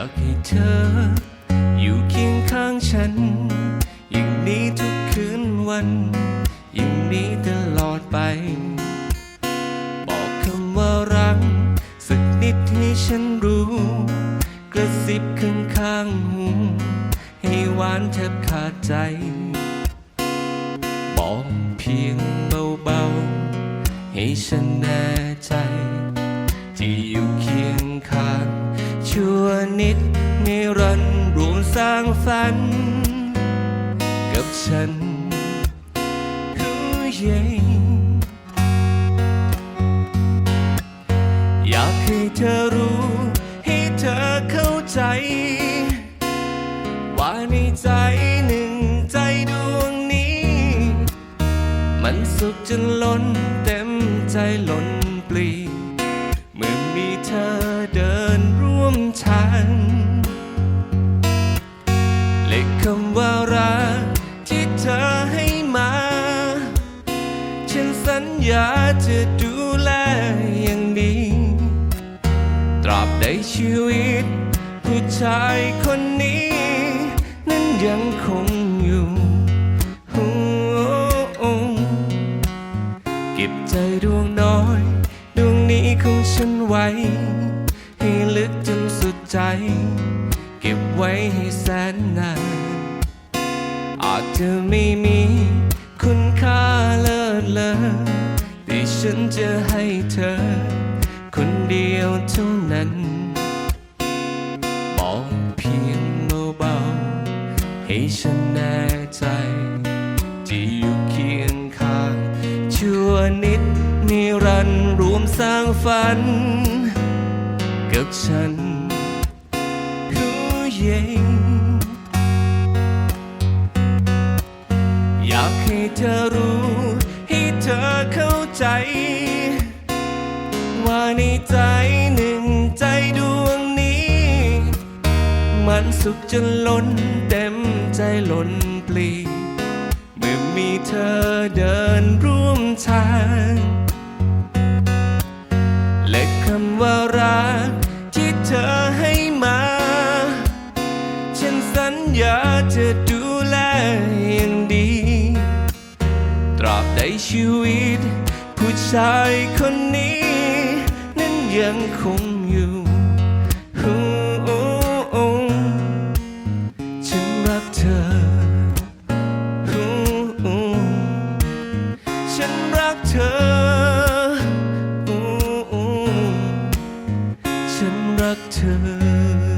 ากให้เธอ อยู่เคียงข้างฉัน อย่างนี้ทุกคืนวัน อย่างนี้ตลอดไป บอกคำว่ารัก สักนิดให้ฉันรู้ กระซิบข้างข้างหูให้หวานแทบขาดใจ บอกเพียงเบาๆ ให้ฉันแน่ใจที่อยู่ นิดนิรันดร์รวมสร้างฝัน กับฉันคือเย่อยากให้เธอรู้ ให้เธอเข้าใจ ว่าในใจหนึ่งใจดวงนี้ มันสุขจนล้นเต็มใจล้นปลี ญาจะดูแลอย่างดี ตราบใดชีวิต ผู้ชายคนนี้ นั้นยังคงอยู่เก็บใจดวงน้อย ดวงนี้ของฉันไว้ ให้ลึกจนสุดใจ เก็บไว้ให้แสนนานอาจจะไม่มีคุณค่าเลิศเลอ แต่ฉันจะให้เธอ คนเดียวเท่านั้นบอกเพียงเบาๆให้ฉันแน่ใจที่อยู่เคียงข้างชั่วนิดนิรันดร์รวมสร้างฝัน กับฉันฮูเย่อยากให้เธอรู้ เธอเข้าใจ ว่าในใจหนึ่งใจดวงนี้ มันสุขจนล้นเต็มใจล้นปลีเมื่อมีเธอเดินร่วมทาง และคำว่ารักที่เธอให้มา ฉันสัญญาจะดูแลอย่าง ชีวิต ผู้ชายคนนี้ นั้นยังคงอยู่โอ้โอ้ฉันรักเธอ ฉันรักเธอ ฉันรักเธอ